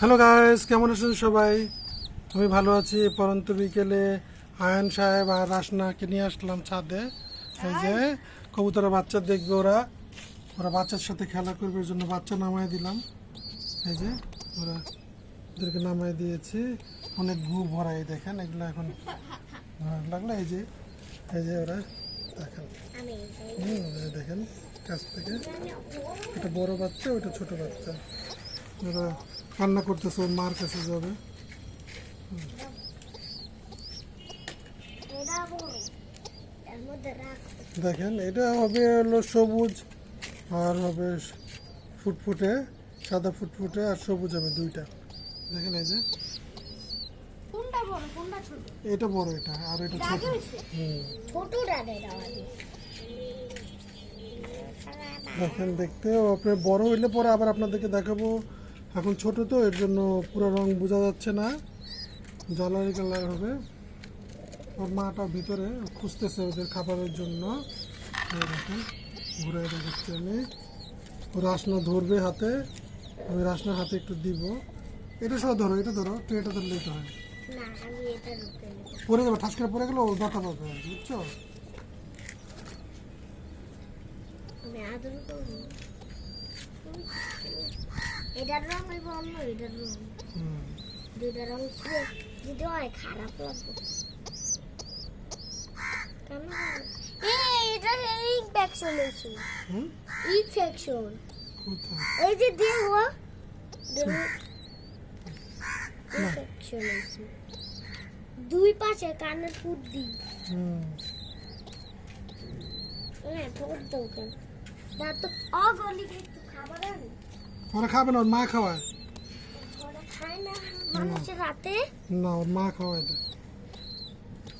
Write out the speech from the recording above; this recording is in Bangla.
হ্যালো গাইস কেমন আছেন সবাই? আমি ভালো আছি। পরন্ত বিকেলে আয়ন সাহেব আর রাসনাকে নিয়ে আসলাম ছাদে। এই যে কবুতরের বাচ্চা দেখবে ওরা। ওরা বাচ্চার সাথে খেলা করবে ওই জন্য বাচ্চা নামায় দিলাম। এই যে ওরা ওদেরকে নামায় দিয়েছি। অনেক গু ভরাই দেখেন? এগুলো এখন লাগল। এই যে এই যে ওরা দেখেন। দেখেন কাছ থেকে। এটা বড় বাচ্চা ওটা ছোট বাচ্চা। ওরা কান্না করতেছে ওর মার কাছে যাবে দেখেন এটা হবে হলো সবুজ আর হবে ফুটফুটে সাদা ফুটফুটে আর সবুজ হবে দুইটা। দেখেন এই যে। এটা বড় এটা আর এটা ছোট। ছোটটা দেখেন দেখতে বড় হইলে পরে আবার আপনাদেরকে দেখাবো। এখন ছোট তো এর জন্য পুরো রং বোঝা যাচ্ছে না। জ্বালারি কালার হবে। ওর মাটা ভিতরে খুঁজতেছে ওদের খাবারের জন্য। ঘুরে দেখাচ্ছি আমি। ও রাসনা ধরবে হাতে আমি রাসনার হাতে একটু দিব। এটা সব ধরো এটা ধরো ট্রেটা ধরলে হয়। এটা ঢুকে পরে যাবে ঠাস করে পরে গেলে ও ব্যথা পাবে বুঝছ? আমি আদর করব। এটার রং হইব অন্য এটার রং। দুইটা রং ছিল যদি হয় খারাপ লাগবে। কেন? এই এটা ইনফেকশন হয়েছে। ইনফেকশন এই যে দেখো ইনফেকশন হয়েছে। দুই পাশে কানের ফুট দিই হুম। হ্যাঁ ঠোঁট দাও কেন? না তো একটু খাবার আনি। ওরা খাবে না ওর মা খাওয়ায়। না। ওর মা খাওয়ায় দেয়